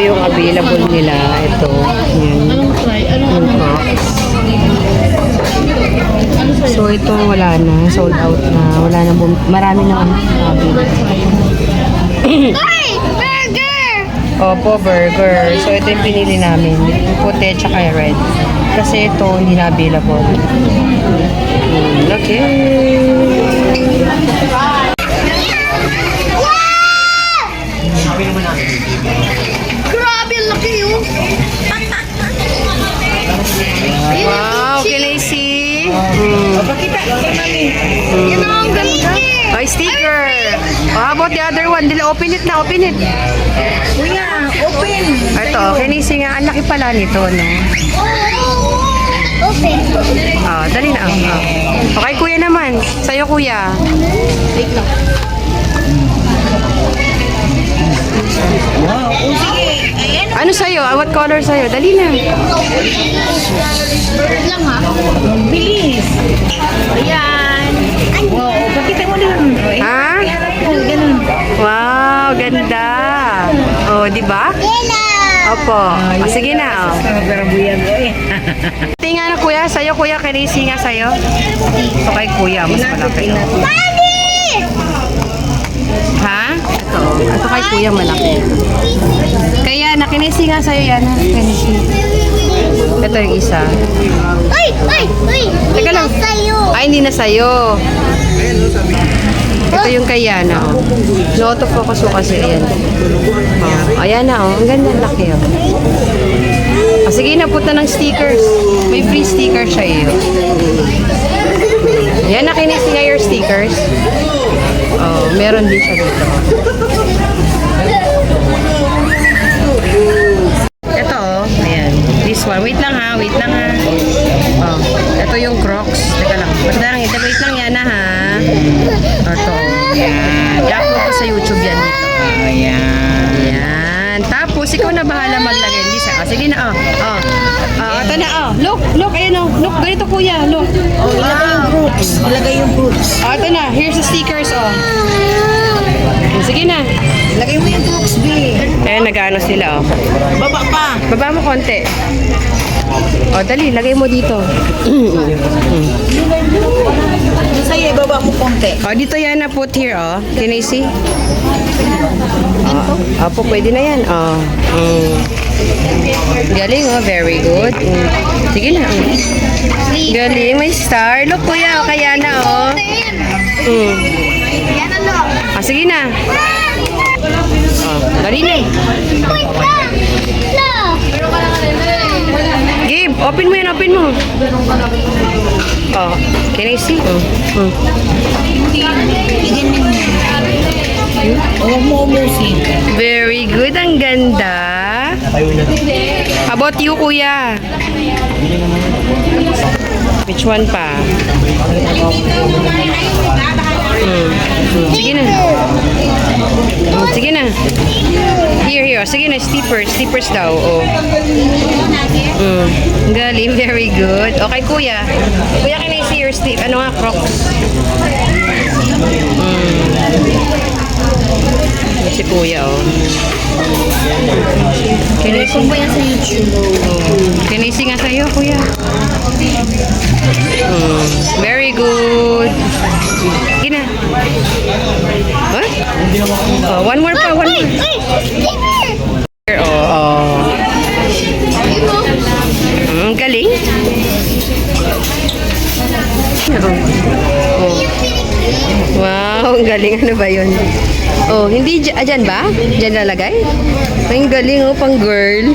yung available nila. Ito. Yan. Anong try? Anong Yung Crocs. So, ito wala na. Sold out na. Wala na. bum- Marami na ang! Burger! Opo, burger. So, ito yung pinili namin. Yung puti tsaka yung red. Kasi ito, hindi na available. Okay. Grabe, Yan ang ganda. Ay, sticker. Oh, how about the other one? Dila, open it na, open it. Kuya, open! Ito, can I see nga? Ang laki pala nito, no? Open. Ah, dali na. ah. Okay, kuya naman. Sa'yo, kuya. Wait lang. Wow, oh, sige. Ano sa'yo? Ah, what color sa'yo? Dali na. Wait lang ha. Bilis. Ayan. Wow, pakita mo din. Oh, Ha? Wow, ganda. Oh, di ba? Opo. Ah, sige na, oh. Eh. Tingnan na, kuya. Sa'yo, kuya. Can I see nga sa'yo? So, kay kuya. Mas malaki. Daddy! Ha? Ito. Ito kay kuya malaki. Kaya nakinisi nga sa'yo yan ha. Ito yung isa. Uy! Uy! Uy! Teka lang. Sa'yo! Ay, hindi na sa'yo. Ito yung kay Yana. Oh. No autofocus mo kasi. Ayan. Oh, ayan na. Oh. Ang ganda. ang Laki. Oh. Ah, sige na, punta ng stickers. May free sticker siya eh. Yan, nakinisi nga your stickers. Oh, meron din siya dito. One. Wait lang ha, wait lang ha. Oh, ito yung Crocs. Teka lang. Basta lang, ito, wait lang yan ha. Ito. Yan. I-upload ko sa YouTube yan dito. Ayan. Ayan. Tapos, ikaw na bahala maglagay. Hindi sa, oh, sige na, oh. Oh. Oh, ito na, oh. Look, look, ayan, oh. Look, ganito kuya, look. Oh, ilagay yung fruits. Ilagay yung fruits. Oh, ito na. Here's the stickers, oh. Sige na. Ilagay mo yung fruits, B. Ayan, nag-ano sila, oh. Baba pa. Baba mo konti. O, dali, lagay mo dito. Sa'yo, ibaba mo konti. O, dito yan na put here, oh. Can I see? Opo, pwede na yan. O. Mm. Galing, oh. Very good. Mm. Sige na. Mm. Galing, may star. Look, kuya, o, kaya na, oh. Mm. Ano? Ah, sige na. O, dali na. Gabe, open mo yan, open mo. Oh, can I see? Mm. Mm. Mo umusin. Very good. Ang ganda. How about you, kuya? Which one pa? Hmm. Sige na. Hmm, Sige na. Here, here. Sige na, steepers. Steepers daw. Oh. Mm. Galing. Very good. Okay, kuya. Kuya, can I see your steep? Ano nga, crocs? Mm. Si kuya, oh. See? Kung yan sa YouTube. I see nga sa'yo, kuya? Mm. Very good. Sige na. What? Oh, one more pa, one more. Oh, oh. Mm, galing. Oh. Oh. Wow, ang galing. Ano ba yun? Oh, hindi ah, dyan ba? Dyan lalagay? Ay, ang galing oh, pang girl.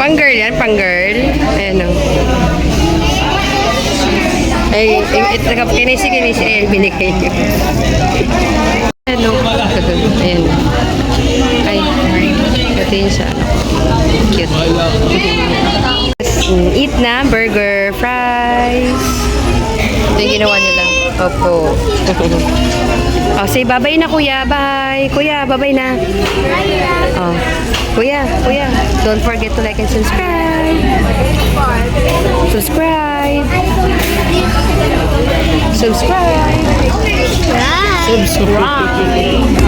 pang girl yan, pang girl. Ayan oh. Ay, ito, kinisi, kinisi. Ayan, binigay niyo. Ano? Ayan. Ay, ito yun siya. Cute. Mm, Eat na, burger, fries. Ito yung ginawa nila. Opo. oh, say bye-bye na kuya. Bye. Kuya, bye-bye na. Oh. Kuya, kuya. Don't forget to like and subscribe. Subscribe. Subscribe. Right. Subscribe.